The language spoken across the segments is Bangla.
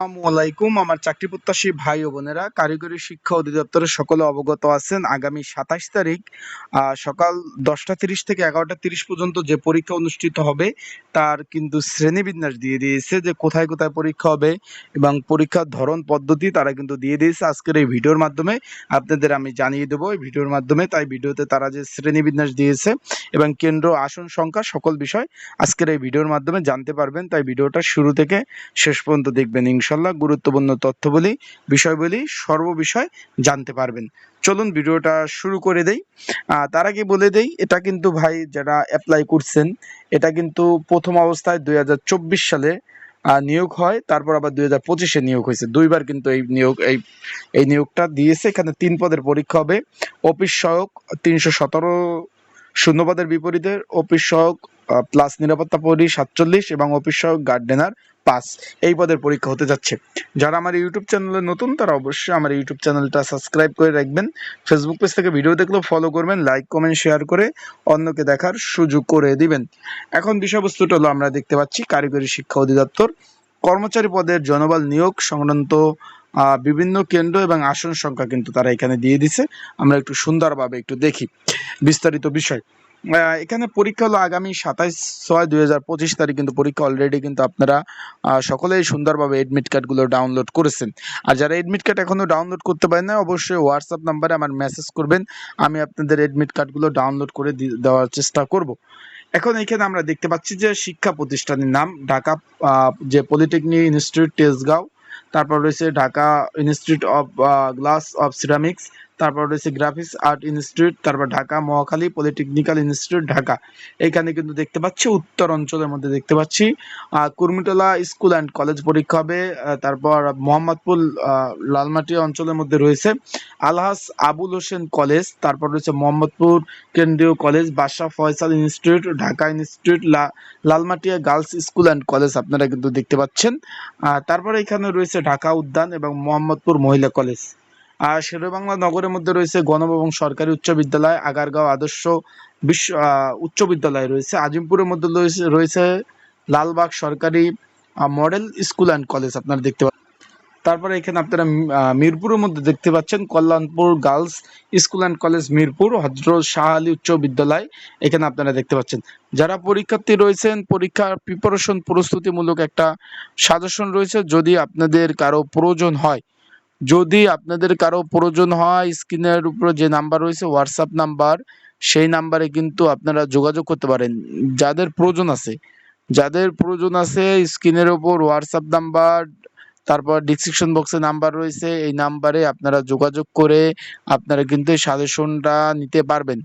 আলাইকুম। আমার চাকরি প্রত্যাশী ভাই ও বোনেরা, কারিগরি শিক্ষা অধিদপ্তরের সকলে অবগত আছেন। আগামী সাতাশ তারিখ সকাল দশটা তিরিশ থেকে এগারোটা তিরিশ পর্যন্ত যে পরীক্ষা অনুষ্ঠিত হবে, তার কিন্তু শ্রেণীবিন্যাস দিয়ে দিয়েছে যে কোথায় কোথায় পরীক্ষা হবে এবং পরীক্ষার ধরন পদ্ধতি তারা কিন্তু দিয়ে দিয়েছে আজকের এই ভিডিওর মাধ্যমে। আপনাদের আমি জানিয়ে দেবো এই ভিডিওর মাধ্যমে, তাই ভিডিওতে তারা যে শ্রেণীবিন্যাস দিয়েছে এবং কেন্দ্র আসন সংখ্যা সকল বিষয় আজকের এই ভিডিওর মাধ্যমে জানতে পারবেন। তাই ভিডিওটা শুরু থেকে শেষ পর্যন্ত দেখবেন ইনশাল্লাহ গুরুত্বপূর্ণ তথ্যবলী বিষয়বলী সর্ববিষয় জানতে পারবেন। চলুন ভিডিওটা শুরু করে দেই। তার আগে বলে দেই, এটা কিন্তু ভাই যারা অ্যাপ্লাই করছেন, এটা কিন্তু প্রথম অবস্থায় দুই হাজার চব্বিশ সালে নিয়োগ হয়, তারপর আবার দুই হাজার পঁচিশে নিয়োগ হয়েছে। দুইবার কিন্তু এই নিয়োগ, এই এই নিয়োগটা দিয়েছে। এখানে তিন পদের পরীক্ষা হবে। অফিস সহায়ক তিনশো সতেরো, শূন্যপদের বিপরীতে অফিস সহায়ক প্লাস নিরাপত্তা পরি সাতচল্লিশ এবং অফিস সহায়ক গার্ডেনার পাস এই পদের পরীক্ষা হতে যাচ্ছে। যারা আমার ইউটিউব চ্যানেলে নতুন, তারা অবশ্যই আমার ইউটিউব চ্যানেলটা সাবস্ক্রাইব করে রাখবেন। ফেসবুক পেজ থেকে ভিডিও দেখলেও ফলো করবেন লাইক কমেন্ট শেয়ার করে অন্যকে দেখার সুযোগ করে দিবেন। এখন বিষয়বস্তুটা হলো, আমরা দেখতে পাচ্ছি কারিগরি শিক্ষা অধিদপ্তর। কর্মচারী পদের জনবল নিয়োগ সংক্রান্ত বিভিন্ন কেন্দ্র এবং আসন সংখ্যা কিন্তু তারা এখানে দিয়ে দিছে। আমরা একটু সুন্দরভাবে একটু দেখি। বিস্তারিত বিষয়। এখানে পরীক্ষা হলো আগামী সাতাইশ ছয় দুই হাজার পঁচিশ তারিখ, কিন্তু পরীক্ষা অলরেডি কিন্তু আপনারা সকলেই সুন্দরভাবে এডমিট কার্ডগুলো ডাউনলোড করেছেন। আর যারা এডমিট কার্ড এখনও ডাউনলোড করতে পারেন না অবশ্যই হোয়াটসঅ্যাপ নাম্বারে আমার মেসেজ করবেন, আমি আপনাদের এডমিট কার্ডগুলো ডাউনলোড করে দেওয়ার চেষ্টা করব। এখন এখানে আমরা দেখতে পাচ্ছি যে শিক্ষা প্রতিষ্ঠানের নাম, ঢাকা যে পলিটেকনিক ইনস্টিটিউট তেজগাঁও, তারপর রয়েছে Dhaka institute of glass of ceramics তারপর রয়েছে গ্রাফিক্স আর্ট ইনস্টিটিউট, তারপর ঢাকা, মহাখালী পলিটেকনিক্যাল ইনস্টিটিউট, ঢাকা। এখানে কিন্তু দেখতে পাচ্ছি, উত্তর অঞ্চলের মধ্যে দেখতে পাচ্ছি। কুর্মিটোলা স্কুল অ্যান্ড কলেজ পরীক্ষা হবে তারপর মোহাম্মদপুর লালমাটিয়া অঞ্চলের মধ্যে রয়েছে। আলহাস আবুল হোসেন কলেজ, তারপর রয়েছে মোহাম্মদপুর কেন্দ্রীয় college, Badshah Faisal institute, Dhaka institute Lalmatia girls school and college আপনারা কিন্তু দেখতে পাচ্ছেন। তারপরে এখানে রয়েছে ঢাকা উদ্যান এবং মোহাম্মদপুর মহিলা কলেজ। আর শেরেবাংলা নগরের মধ্যে রয়েছে গণভবন সরকারি উচ্চ বিদ্যালয়, আগারগাঁও আদর্শ বিশ্ব উচ্চ বিদ্যালয় রয়েছে। আজিমপুরের মধ্যে রয়েছে রয়েছে লালবাগ সরকারি মডেল স্কুল অ্যান্ড কলেজ, আপনারা দেখতে পাচ্ছেন তারপরে এখানে আপনারা মিরপুরের মধ্যে দেখতে পাচ্ছেন Kalyanpur girls school and college Mirpur, Hazrat Shah Ali উচ্চ বিদ্যালয়, এখানে আপনারা দেখতে পাচ্ছেন। যারা পরীক্ষার্থী রয়েছেন পরীক্ষার প্রিপারেশন প্রস্তুতিমূলক একটা সাজেশন রয়েছে, যদি আপনাদের কারও প্রয়োজন হয় যদি আপনাদের কারও প্রয়োজন হয়, স্ক্রিনের উপরে যে নাম্বার রয়েছে হোয়াটসঅ্যাপ নাম্বার সেই নাম্বারে কিন্তু আপনারা যোগাযোগ করতে পারেন। যাদের প্রয়োজন আছে, যাদের প্রয়োজন আছে, স্ক্রিনের উপর হোয়াটসঅ্যাপ নাম্বার তারপর ডিসক্রিপশন বক্সে নাম্বার রয়েছে, এই নাম্বারে আপনারা যোগাযোগ করে আপনারা কিন্তু এই সাজেশনটা নিতে পারবেন।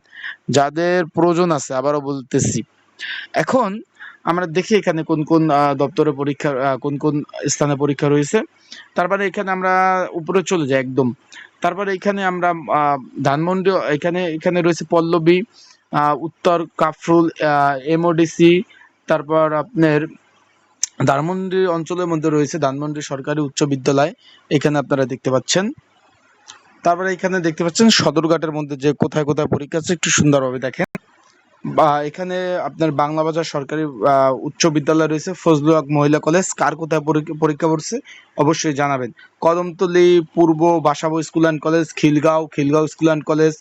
যাদের প্রয়োজন আছে, আবারও বলতেছি। এখন আমরা দেখি এখানে কোন কোন দপ্তরে পরীক্ষা কোন কোন স্থানে পরীক্ষা রয়েছে। তারপরে এখানে আমরা উপরে চলে যাই একদম। তারপরে এখানে আমরা ধানমন্ডি এখানে এখানে রয়েছে পল্লবী উত্তর কাফরুল এমওডিসি, তারপর আপনার ধানমন্ডি অঞ্চলের মধ্যে রয়েছে ধানমন্ডি সরকারি উচ্চ বিদ্যালয়। এখানে আপনারা দেখতে পাচ্ছেন। তারপরে এখানে দেখতে পাচ্ছেন সদরঘাটের মধ্যে যে কোথায় কোথায় পরীক্ষা আছে, একটু সুন্দরভাবে দেখেন। বা এখানে আপনার বাংলা বাজার সরকারি উচ্চ বিদ্যালয় রয়েছে, ফজলুল হক মহিলা কলেজ। কার কোথায় পরীক্ষা পরীক্ষা পড়ছে? অবশ্যই জানাবেন। Kadamtali Purba Basabo school and college, Khilgaon Khilgaon school and college,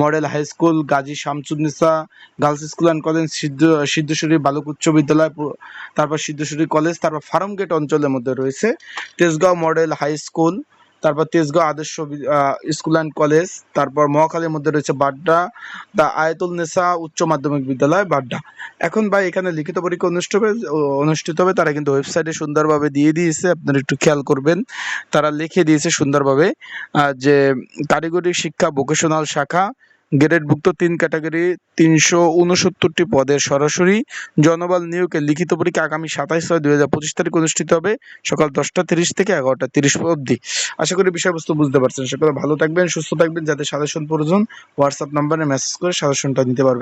model high school, Gazi Shamsunnisa girls school and college, সিদ্ধ, সিদ্ধেশ্বরী বালক উচ্চ বিদ্যালয় তারপর সিদ্ধেশ্বরী কলেজ, তারপর ফার্মগেট অঞ্চলের মধ্যে রয়েছে। তেজগাঁও মডেল হাই স্কুল তারপর তেজগাঁও আদর্শ স্কুল অ্যান্ড কলেজ তারপর মহাখালীর মধ্যে রয়েছে বাড্ডা, দা আয়তুল নেসা উচ্চ মাধ্যমিক বিদ্যালয়, বাড্ডা। এখন ভাই, এখানে লিখিত পরীক্ষা অনুষ্ঠিত হবে অনুষ্ঠিত হবে, তারা কিন্তু ওয়েবসাইটে সুন্দরভাবে দিয়ে দিয়েছে, আপনারা একটু খেয়াল করবেন। তারা লিখে দিয়েছে সুন্দরভাবে যে কারিগরি শিক্ষা ভোকেশনাল শাখা গ্রেডভুক্ত তিন ক্যাটাগরি তিনশো উনসত্তরটি পদের সরাসরি জনবল নিয়োগের লিখিত পরীক্ষা আগামী সাতাশ ছয় দুই হাজার পঁচিশ তারিখ অনুষ্ঠিত হবে সকাল দশটা তিরিশ থেকে এগারোটা তিরিশ অবধি। আশা করি বিষয়বস্তু বুঝতে পারছেন। সকলে ভালো থাকবেন, সুস্থ থাকবেন যাতে সাজেশন প্রয়োজন হোয়াটসঅ্যাপ নাম্বারে মেসেজ করে সাজেশনটা নিতে পারবেন।